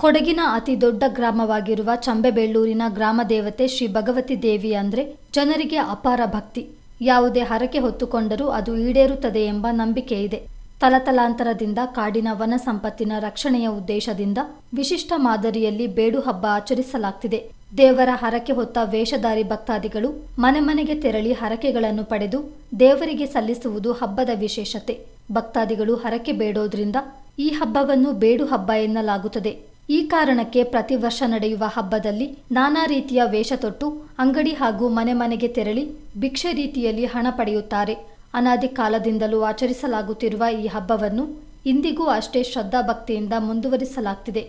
ಕೊಡಗಿನ ಅತಿ ದೊಡ್ಡ ಗ್ರಾಮವಾಗಿರುವ ಚಂಬೆಬೆಳ್ಳೂರಿನ ಗ್ರಾಮ ದೇವತೆ ಶ್ರೀ ಭಗವತಿ ದೇವಿ ಅಂದ್ರೆ ಜನರಿಗೆ ಅಪಾರ ಭಕ್ತಿ. ಯಾವುದೇ ಹರಕೆ ಹೊತ್ತುಕೊಂಡರೂ ಅದು ಈಡೇರುತ್ತದೆ ಎಂಬ ನಂಬಿಕೆ ಇದೆ. ತಲತಲಾಂತರದಿಂದ ಕಾಡಿನ ವನ ಸಂಪತ್ತಿನ ರಕ್ಷಣೆಯ ಉದ್ದೇಶದಿಂದ ವಿಶಿಷ್ಟ ಮಾದರಿಯಲ್ಲಿ ಬೇಡು ಹಬ್ಬ ಆಚರಿಸಲಾಗ್ತಿದೆ. ದೇವರ ಹರಕೆ ಹೊತ್ತ ವೇಷಧಾರಿ ಭಕ್ತಾದಿಗಳು ಮನೆ ಮನೆಗೆ ತೆರಳಿ ಹರಕೆಗಳನ್ನು ಪಡೆದು ದೇವರಿಗೆ ಸಲ್ಲಿಸುವುದು ಹಬ್ಬದ ವಿಶೇಷತೆ. ಭಕ್ತಾದಿಗಳು ಹರಕೆ ಬೇಡೋದ್ರಿಂದ ಈ ಹಬ್ಬವನ್ನು ಬೇಡು ಹಬ್ಬ ಎನ್ನಲಾಗುತ್ತದೆ. ಈ ಕಾರಣಕ್ಕೆ ಪ್ರತಿ ವರ್ಷ ನಡೆಯುವ ಹಬ್ಬದಲ್ಲಿ ನಾನಾ ರೀತಿಯ ವೇಷ ತೊಟ್ಟು, ಅಂಗಡಿ ಹಾಗೂ ಮನೆ ಮನೆಗೆ ತೆರಳಿ ಭಿಕ್ಷೆ ರೀತಿಯಲ್ಲಿ ಹಣ ಪಡೆಯುತ್ತಾರೆ. ಅನಾದಿ ಕಾಲದಿಂದಲೂ ಆಚರಿಸಲಾಗುತ್ತಿರುವ ಈ ಹಬ್ಬವನ್ನು ಇಂದಿಗೂ ಅಷ್ಟೇ ಶ್ರದ್ಧಾಭಕ್ತಿಯಿಂದ ಮುಂದುವರಿಸಲಾಗ್ತಿದೆ.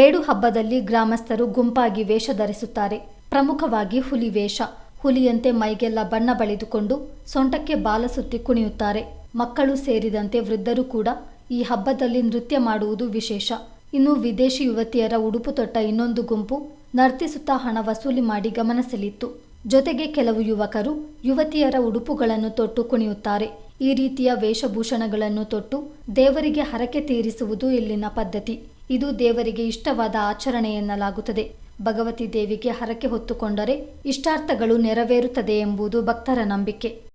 ಬೇಡು ಹಬ್ಬದಲ್ಲಿ ಗ್ರಾಮಸ್ಥರು ಗುಂಪಾಗಿ ವೇಷ ಧರಿಸುತ್ತಾರೆ. ಪ್ರಮುಖವಾಗಿ ಹುಲಿ ವೇಷ. ಹುಲಿಯಂತೆ ಮೈಗೆಲ್ಲ ಬಣ್ಣ ಬಳಿದುಕೊಂಡು ಸೊಂಟಕ್ಕೆ ಬಾಲ ಸುತ್ತಿ ಕುಣಿಯುತ್ತಾರೆ. ಮಕ್ಕಳು ಸೇರಿದಂತೆ ವೃದ್ಧರು ಕೂಡ ಈ ಹಬ್ಬದಲ್ಲಿ ನೃತ್ಯ ಮಾಡುವುದು ವಿಶೇಷ. ಇನ್ನು ವಿದೇಶಿ ಯುವತಿಯರ ಉಡುಪು ತೊಟ್ಟ ಇನ್ನೊಂದು ಗುಂಪು ನರ್ತಿಸುತ್ತಾ ಹಣ ವಸೂಲಿ ಮಾಡಿ ಗಮನ ಸೆಳೆಯಿತು. ಜೊತೆಗೆ ಕೆಲವು ಯುವಕರು ಯುವತಿಯರ ಉಡುಪುಗಳನ್ನು ತೊಟ್ಟು ಕುಣಿಯುತ್ತಾರೆ. ಈ ರೀತಿಯ ವೇಷಭೂಷಣಗಳನ್ನು ತೊಟ್ಟು ದೇವರಿಗೆ ಹರಕೆ ತೀರಿಸುವುದು ಇಲ್ಲಿನ ಪದ್ಧತಿ. ಇದು ದೇವರಿಗೆ ಇಷ್ಟವಾದ ಆಚರಣೆ ಎನ್ನಲಾಗುತ್ತದೆ. ಭಗವತಿ ದೇವಿಗೆ ಹರಕೆ ಹೊತ್ತುಕೊಂಡರೆ ಇಷ್ಟಾರ್ಥಗಳು ನೆರವೇರುತ್ತದೆ ಎಂಬುದು ಭಕ್ತರ ನಂಬಿಕೆ.